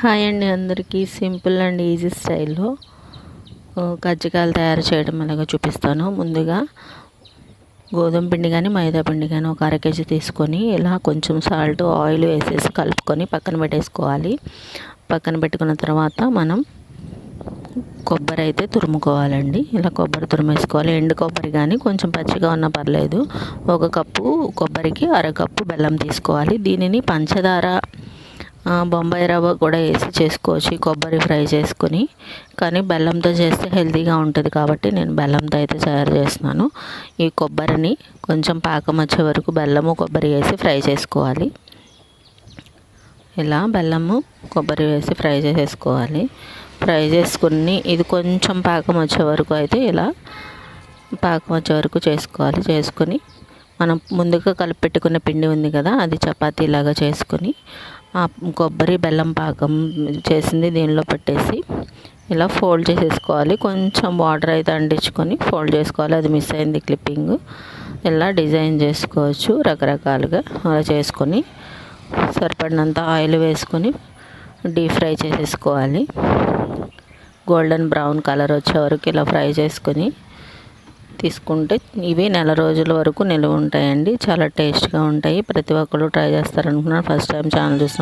Hi అండి అందరికీ. Simple and easy స్టైల్లో కజ్జికాయలు తయారు చేయడం అలాగా చూపిస్తాను. ముందుగా గోధుమ పిండి కానీ మైదా పిండి కానీ ఒక అర కేజీ తీసుకొని ఇలా కొంచెం సాల్ట్ ఆయిల్ వేసేసి కలుపుకొని పక్కన పెట్టేసుకోవాలి. పక్కన పెట్టుకున్న తర్వాత మనం కొబ్బరి అయితే తురుముకోవాలండి. ఇలా కొబ్బరి తురుమేసుకోవాలి. ఎండు కొబ్బరి కానీ కొంచెం పచ్చిగా ఉన్నా పర్లేదు. ఒక కప్పు కొబ్బరికి అరకప్పు బెల్లం తీసుకోవాలి. దీనిని పంచదార బొంబాయి రవ్వ కూడా వేసి చేసుకోవచ్చు కొబ్బరి ఫ్రై చేసుకుని. కానీ బెల్లంతో చేస్తే హెల్తీగా ఉంటుంది కాబట్టి నేను బెల్లంతో అయితే తయారు చేస్తున్నాను. ఈ కొబ్బరిని కొంచెం పాకం వచ్చే వరకు బెల్లము కొబ్బరి వేసి ఫ్రై చేసుకోవాలి. ఇలా బెల్లము కొబ్బరి వేసి ఫ్రై చేసేసుకోవాలి. ఫ్రై చేసుకుని ఇది కొంచెం పాకం వచ్చే వరకు అయితే ఇలా పాకం వచ్చే వరకు చేసుకోవాలి. చేసుకుని మనం ముందుగా కలిపి పెట్టుకున్న పిండి ఉంది కదా అది చపాతీలాగా చేసుకుని కొబ్బరి బెల్లం పాకం చేసింది దీనిలో పెట్టేసి ఇలా ఫోల్డ్ చేసేసుకోవాలి. కొంచెం వాటర్ అయితే అంటించుకొని ఫోల్డ్ చేసుకోవాలి. అది మిస్ అయింది క్లిప్పింగ్. ఇలా డిజైన్ చేసుకోవచ్చు రకరకాలుగా. అలా చేసుకొని సరిపడినంత ఆయిల్ వేసుకొని డీప్ ఫ్రై చేసేసుకోవాలి. గోల్డెన్ బ్రౌన్ కలర్ వచ్చే వరకు ఇలా ఫ్రై చేసుకొని తీసుకుంటే ఇవి నెల రోజుల వరకు నిల్వ ఉంటాయండి. చాలా టేస్ట్గా ఉంటాయి. ప్రతి ఒక్కరు ట్రై చేస్తారనుకున్నాను ఫస్ట్ టైం ఛానల్ చూసిన